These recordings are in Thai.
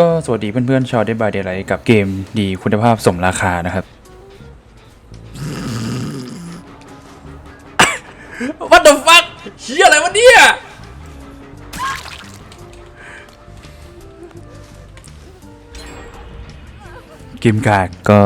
ก็สวัสดีเพื่อนๆชาวเดบายเดลไลกับเกมดีคุณภาพสมราคานะครับ What the fuck เฮียอะไรวะเนี่ยเกมการก็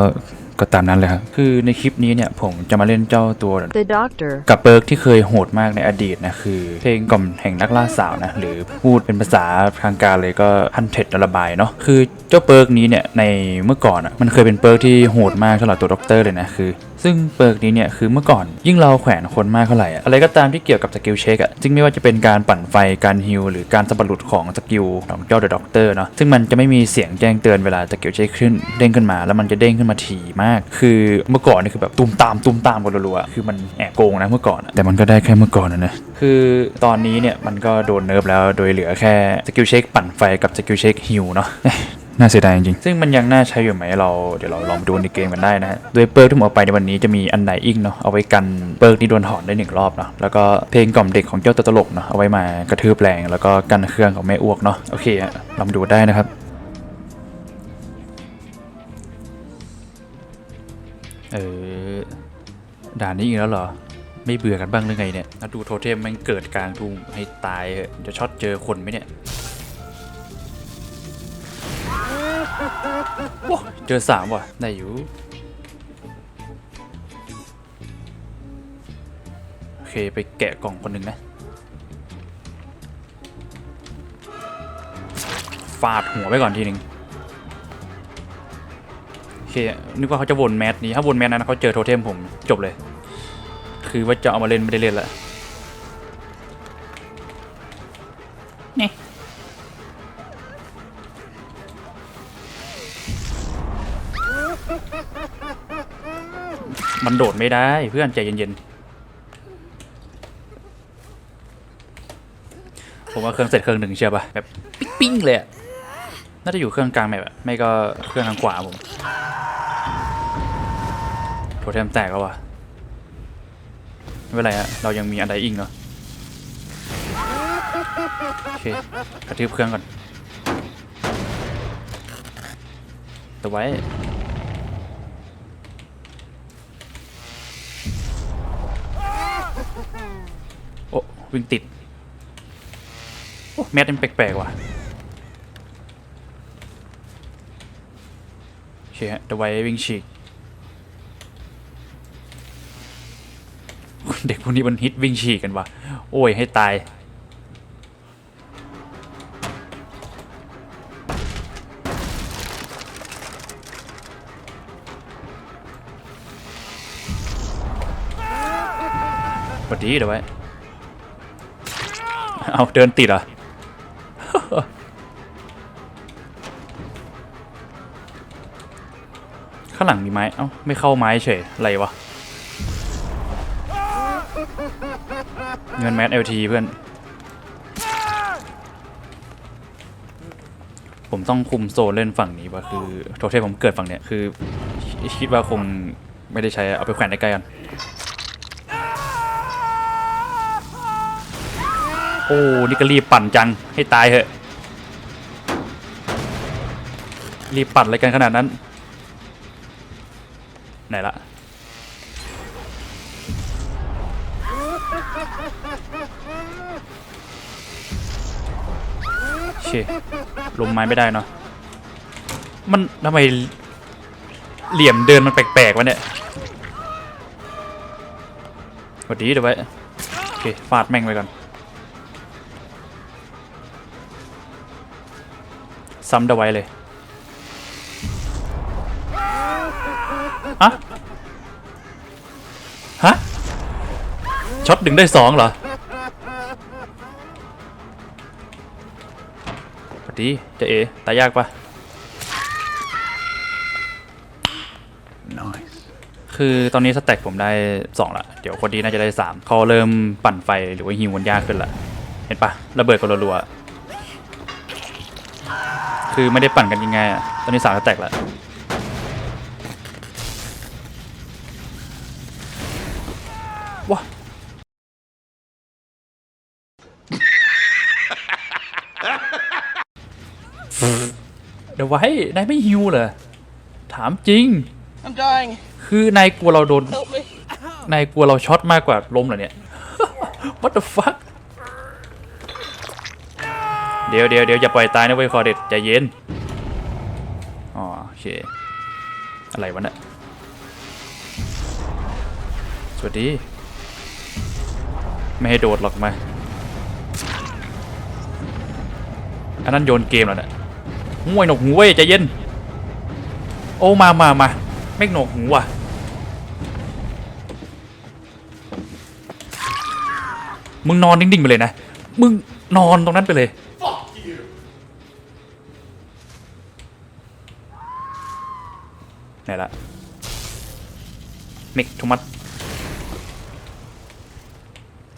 ก็ตามนั้นเลยครับ คือในคลิปนี้เนี่ยผมจะมาเล่นเจ้าตัว The doctor. กับเปิร์กที่เคยโหดมากในอดีตนะ คือเพลงกล่อมแห่งนักล่าสาวนะ หรือพูดเป็นภาษาทางการเลยก็ฮันเท็ดระบายเนาะ คือเจ้าเปิร์กนี้เนี่ยในเมื่อก่อนอะมันเคยเป็นเปิร์กที่โหดมากสำหรับตัวด็อกเตอร์เลยนะคือซึ่งเปิร์กนี้เนี่ยคือเมื่อก่อนยิ่งเราแขวนคนมากเท่าไหร่อะอะไรก็ตามที่เกี่ยวกับสกิลเช็คอะจึงไม่ว่าจะเป็นการปั่นไฟการฮิลหรือการสะบัดหลุดของสกิลของเจ้าเดอะด็อกเตอร์เนาะซึ่งมันจะไม่มีเสียงแจ้งเตือนเวลาสกิลเช็คขึ้นเด้งขึ้นมา แล้วมันจะเด้งขึ้นมาถี่มาก คือเมื่อก่อนนี่คือแบบตุ้มตามตุ้มตามกันรัวๆอะคือมันแอบโกงนะเมื่อก่อนอะแต่มันก็ได้แค่เมื่อก่อนนะนะคือตอนนี้เนี่ยมันก็โดนเนิร์ฟแล้วโดยเหลือแค่สกิลเช็คปั่นไฟกับสกิลเช็คฮิลเนาะ น่าเสียดายจริง ซึ่งมันยังน่าใช้อยู่ไหมเราเดี๋ยวเราลองไปดูในเกมกันได้นะฮะ โดยเปิร์กที่ผมเอาไปในวันนี้จะมีอันไหนอิงเนาะ เอาไว้กันเปิร์กที่โดนถอนได้หนึ่งรอบเนาะ แล้วก็เพลงกล่อมเด็กของเจ้าตัวตลกเนาะ เอาไว้มากระทืบแรงแล้วก็กันเครื่องของแม่อ้วกเนาะ โอเคฮะลองดูได้นะครับเออด่านนี้อีกแล้วเหรอ ไม่เบื่อกันบ้างหรือไงเนี่ยดูโทเทมมันเกิดกลางทุ่งให้ตายเจะช็อตเจอคนไหมเนี่ย โอ้เจอสามว่ะได้อยู่โอเคไปแกะกล่องคนหนึ่งนะฟาดหัวไปก่อนทีหนึ่งโอเคนึกว่าเขาจะวนแมสนี้ถ้าวนแมสนั้นเขาเจอโทเทมผมจบเลย คือว่าจะเอามาเล่นไม่ได้เล่นละ มันโดดไม่ได้เพื่อนใจเย็นๆ ผมว่าเครื่องเสร็จเครื่องหนึ่งเชียวปะแบบปิ๊งๆเลยอะน่าจะอยู่เครื่องกลางแบบไม่ก็เครื่องทางขวาผมโทเทมแตกแล้ววะไม่เป็นไรฮะเรายังมีอันใดอิงเนาะโอเคกระทืบเครื่องก่อนแต่ไว้ วิ่งติดโอ้แมสมันแปลกๆว่ะเคฮะเดี๋ยวไว้วิ่งฉีกเด็กพวกนี้มันฮิตวิ่งฉีกกันว่ะโอ้ยให้ตายสวัสดีเดี๋ยวไว้ เอาเดินติดเหรอข้างหลังมีไม้ เอ้า ไม่เข้าไม้เฉย อะไรวะ เงินแมสเอลทีเพื่อน ผมต้องคุมโซนเล่นฝั่งนี้ว่ะคือ โทเทมผมเกิดฝั่งเนี้ย คือ คิดว่าคงไม่ได้ใช้ เอาไปแขวนใกล้ๆกัน โอ้นี่ก็รีบปั่นจังให้ตายเหอะรีบปั่นอะไรกันขนาดนั้น ไหนละเคลงไม้ไม่ได้เนาะมันทำไมเหลี่ยมเดินมันแปลกๆวะเนี่ยสวัสดีเดี๋ยวไว้โอเคฟาดแม่งไปก่อน ซ้ำเดาไว้เลยฮะฮะช็อตดึงได้สองเหรอสวัสดีเจะเอตายยากปะคือตอนนี้สแต็กผมได้สองละเดี๋ยวคนดีน่าจะได้สามเขาเริ่มปั่นไฟหรือว่าฮิวมันยากขึ้นละเห็นปะระเบิดกันรัวๆ คือไม่ได้ปั่นกันยังไงอะตอนนี้สามสแต็กแล้วว้าเดี๋ยวไว้ นายไม่ฮิวเหรอ ถามจริง I'm dying. คือนายกลัวเราโดน Help me. นายกลัวเราช็อตมากกว่าล้มเหรอเนี่ย What the fuck เดี๋ยวเดี๋ยวเดี๋ยวอย่าปล่อยตายนะเว้ยคอเด็ดใจเย็นอ๋อโอเคอะไรวะเนี่ยสวัสดี ไม่ให้โดดหรอกมาอันนั้นโยนเกมแล้วเนี่ยห่วยหนกหูเว้ยใจเย็น โอ้มามามาไม่หนกหูว่ะมึงนอนนิ่งๆไปเลยนะ มึงนอนตรงนั้นไปเลย ไห นี่ละเมกทุมัส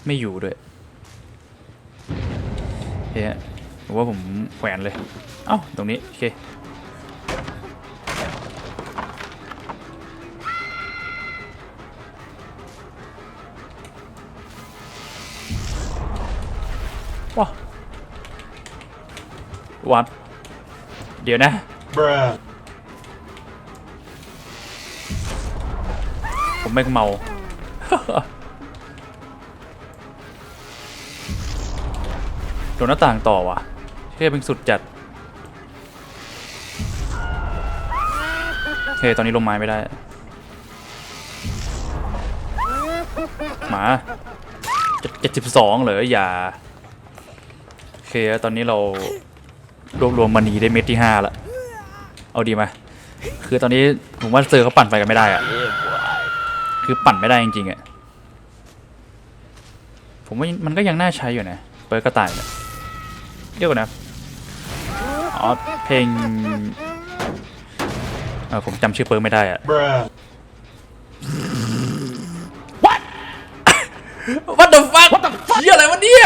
ไม่อยู่ด้วยเฮ้ยผมว่าผมแขวนเลย เอ้า ตรงนี้ โอเค ว้าวัด เดี๋ยวนะ Bruh. ผมไม่เมา โดนหน้าต่างต่อว่ะเท่เป็นสุดจัดโอเคตอนนี้ลงไม้ไม่ได้ หมาเจ็ดสิบสองเหรออย่าโอเคตอนนี้เรารวบรวมมณีได้เม็ดที่ห้าละเอาดีไหมคือตอนนี้ผมว่าเซอร์เขาปั่นไฟกันไม่ได้อะ คือปั่นไม่ได้จริงๆอะผมว่ามันก็ยังน่าใช้อยู่นะ เปิดกระต่ายเนี่ยเรียกว่านะอ๋อเพลงเออผมจำชื่อเปิร์ไม่ได้อะ Bruh. What the fuck What the fuck เหี้ยอะไรวะเนี่ย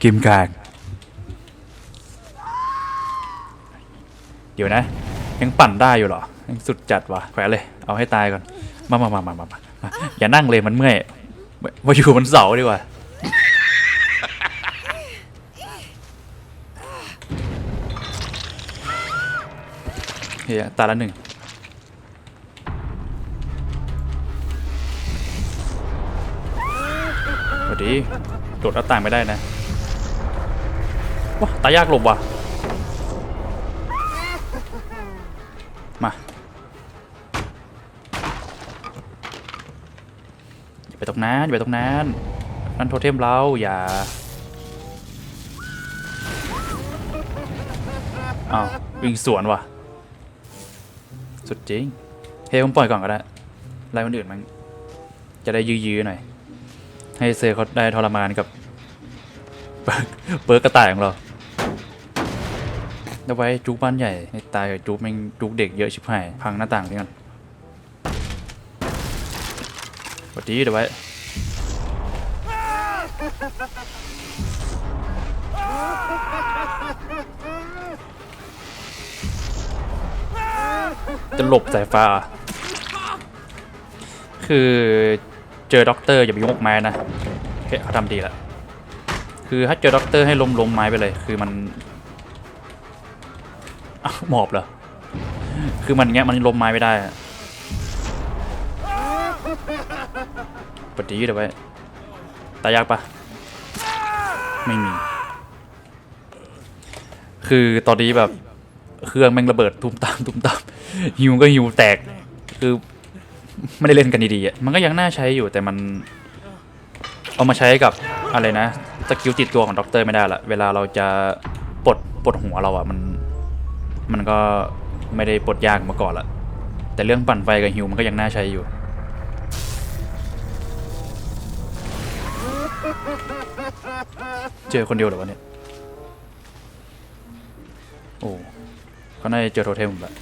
เกมกลาง เดี๋ยวนะ ยังปั่นได้อยู่เหรอยังสุดจัดวะแขวนเลย เอาให้ตายก่อน มามามามามามาอย่านั่งเลยมันเมื่อยมามาอยู่บนเสาดีกว่าเฮียตาละหนึ่งสวัสดีโดดหน้าต่างไม่ได้นะว้าตายากหลบว่ะ ไปตรงนั้นอย่าไปตรงนั้น นั่นโทเทมเราอย่าอ้าววิ่งสวนว่ะ สุดจริง เฮ้ยผมปล่อยก่อนก็ได้ไล่คนอื่นมันจะได้ยื้อๆหน่อย ให้เซอร์เขาได้ทรมานกับ เปิร์กเปิร์กระต่ายของเราเอาไว้จุกบ้านใหญ่ให้ตายกับจุกแม่งจุกเด็กเยอะชิบหาย พังหน้าต่างนี่กัน วัสดีเดี๋ยวไว้จะหลบสายฟ้า คือเจอด็อกเตอร์อย่าไปยกไม้นะเคเขาทำดีล้วคือถ้าเจอด็อกเตอร์ให้ล้มล้มไม้ไปเลย คือมันอ้าหมอบเหรอ คือมันเงี้ยมันล้มไม้ไม่ได้ อะปดีเดี๋ยวไว้ตายยากปะไม่มี คือตอนนี้แบบเครื่องแม่งระเบิดตุ้มตามตุ้มตามฮิวก็ฮิวแตก คือไม่ได้เล่นกันดีๆอะมันก็ยังน่าใช้อยู่แต่มัน เอามาใช้กับอะไรนะสกิลติดตัวของด็อกเตอร์ไม่ได้ละเวลาเราจะปลดปลดหัวเราอะมันมันก็ไม่ได้ปลดยากมื่อก่อนละแต่เรื่องปั่นไฟกับฮิวมันก็ยังน่าใช้อยู่ เจอคนเดียวเหรอวะเนี่ย โอ้ก็น่าจะเจอโทเทมแหละ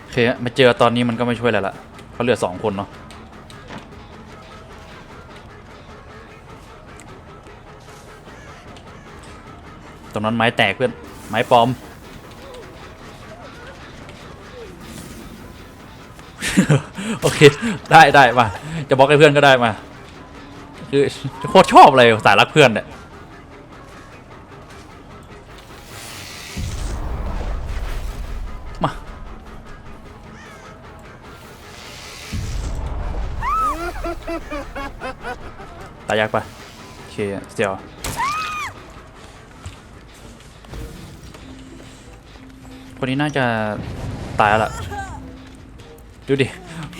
โอเคฮะมาเจอตอนนี้มันก็ไม่ช่วยอะไรละเขาเหลือสองคนเนาะ ตรงนั้นไม้แตกเพื่อน ไม้ปลอม โอเค ได้ได้มา จะบล็อกให้เพื่อนก็ได้มา คือโคตรชอบเลยสายรักเพื่อนเนี่ยมาตายยากปะโอเคเสียวคนนี้น่าจะตายแล้วล่ะ ดูดิ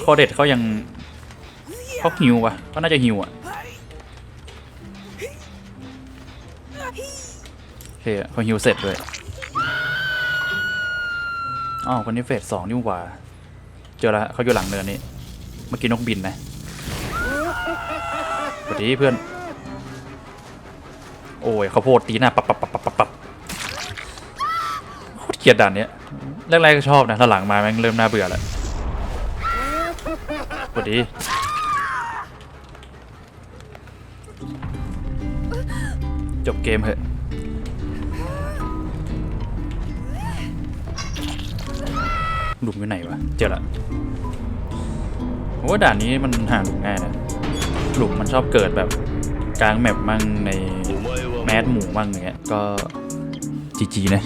คอเด็ดเขายังเขาหิววะเขาน่าจะหิวอะโอเคเขาหิวเสร็จเลยอ๋อคนนี้เฟสสองนี่หว่า เจอแล้วเขาอยู่หลังเนินนี้เมื่อกี้นกบินนะสวัสดีเพื่อน โอ้ยเขาโพดตีหน้าปับปับปับปับปับปับโคตรเกลียดด่านเนี้ยแรกๆก็ชอบนะถ้าหลังมาแม่งเริ่มน่าเบื่อแล้ว สวัสดี จบเกมเหอะหลุมอยู่ไหนวะ เจอละโอ้ด่านนี้มันหาหลุมง่ายนะหลุมมันชอบเกิดแบบกลางแมปมั่งในแมสหมู่มั่งอย่างเงี้ยก็จีจีนะ